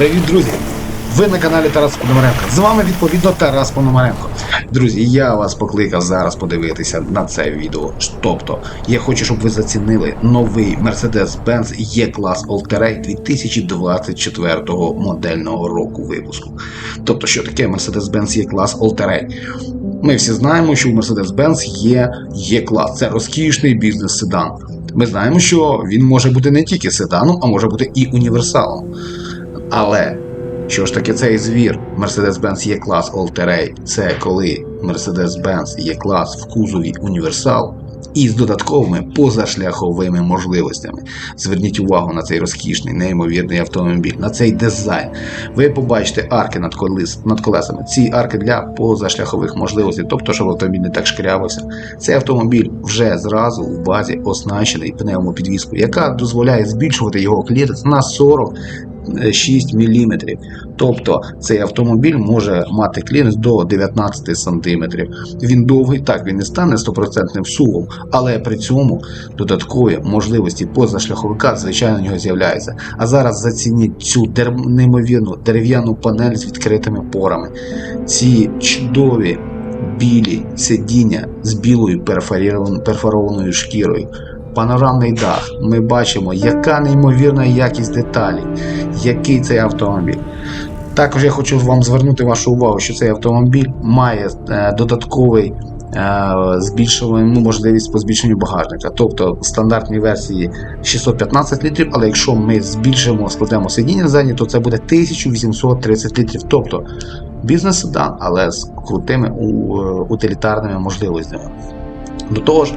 Привіт, друзі! Ви на каналі Тарас Пономаренко. З вами відповідно Тарас Пономаренко. Друзі, я вас покликав зараз подивитися на це відео. Тобто, я хочу, щоб ви зацінили новий Mercedes-Benz E-Class All-Terrain 2024 модельного року випуску. Тобто, що таке Mercedes-Benz E-Class All-Terrain? Ми всі знаємо, що у Mercedes-Benz є E-Class. Це розкішний бізнес-седан. Ми знаємо, що він може бути не тільки седаном, а може бути і універсалом. Але що ж таке цей звір Mercedes-Benz E-Class All-Terrain? Це коли Mercedes-Benz E-Class в кузові універсал із додатковими позашляховими можливостями. Зверніть увагу на цей розкішний, неймовірний автомобіль, на цей дизайн. Ви побачите арки над, колес, над колесами. Ці арки для позашляхових можливостей, тобто, щоб автомобіль не так шкрявився. Цей автомобіль вже зразу в базі оснащений пневмопідвіскою, яка дозволяє збільшувати його кліренс на 40 6 мм. Тобто цей автомобіль може мати кліренс до 19 см. Він довгий, так він не стане 100% сувом, але при цьому додаткові можливості позашляховика, звичайно, у нього з'являються. А зараз зацініть цю неймовірну дерев'яну панель з відкритими порами. Ці чудові білі сидіння з білою перфорованою шкірою. Панорамний дах. Ми бачимо, яка неймовірна якість деталей, який цей автомобіль. Також я хочу вам звернути вашу увагу, що цей автомобіль має е, додатковий е, збільшувану можливість по збільшенню багажника. Тобто в стандартній версії 615 літрів, але якщо ми збільшимо, складемо сидіння ззаді, то це буде 1830 літрів. Тобто бізнес-седан, але з крутими е, утилітарними можливостями. До того ж,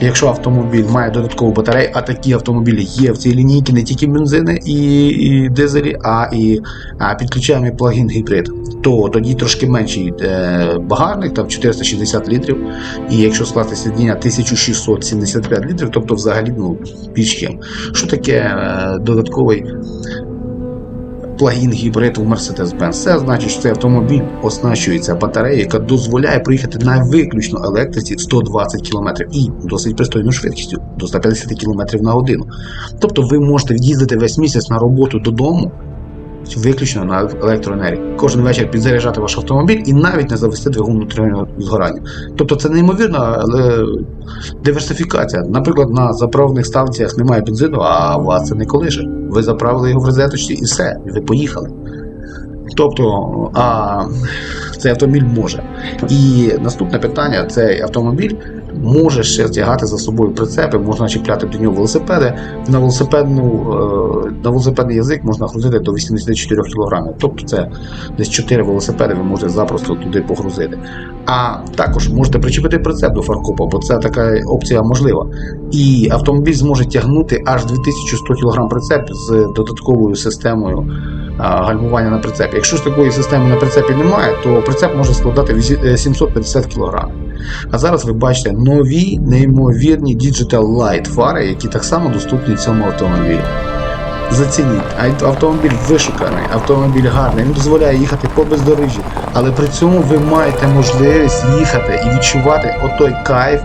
якщо автомобіль має додаткову батарею, а такі автомобілі є в цій лінійці не тільки бензини і, і дизелі, а і а, підключаємо плагін гібрид, то тоді трошки менший е, багажник, там 460 літрів. І якщо скласти сидіння 1675 літрів, тобто взагалі ну, чим. Що таке е, додатковий плагін гібрид у Mercedes-Benz. Це значить, що цей автомобіль оснащується батареєю, яка дозволяє проїхати на виключно електриці 120 км і досить пристойною швидкістю до 150 км на годину. Тобто ви можете від'їздити весь місяць на роботу додому. Виключно на електроенергії. Кожен вечір підзаряджати ваш автомобіль і навіть не завести двигун внутрішнього згорання. Тобто це неймовірна диверсифікація. Наприклад, на заправних станціях немає бензину, а вас це не колише. Ви заправили його в розеточці і все, і ви поїхали. Тобто, а цей автомобіль може. І наступне питання: цей автомобіль може ще тягати за собою прицепи, можна чіпляти до нього велосипеди. На велосипедну, е, на велосипедний язик можна грузити до 84 кг. Тобто це десь 4 велосипеди ви можете запросто туди погрузити. А також можете причепити прицеп до фаркопа, бо це така опція можлива. І автомобіль зможе тягнути аж 2100 кг прицеп з додатковою системою гальмування на прицепі. Якщо ж такої системи на прицепі немає, то прицеп може складати 750 кг. А зараз ви бачите нові неймовірні Digital Light фари, які так само доступні цьому автомобілю. Зацініть, автомобіль вишуканий, автомобіль гарний, він дозволяє їхати по бездоріжжі, але при цьому ви маєте можливість їхати і відчувати отой кайф,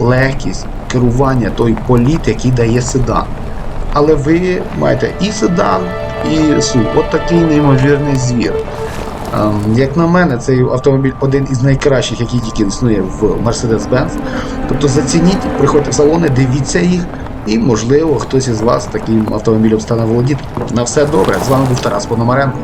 легкість, керування, той політ, який дає седан. Але ви маєте і седан, і СУ. От такий неймовірний звір. Як на мене, цей автомобіль один із найкращих, який тільки існує в Mercedes-Benz. Тобто зацініть, приходьте в салони, дивіться їх, і, можливо, хтось із вас таким автомобілем стане володіти. На все добре. З вами був Тарас Пономаренко.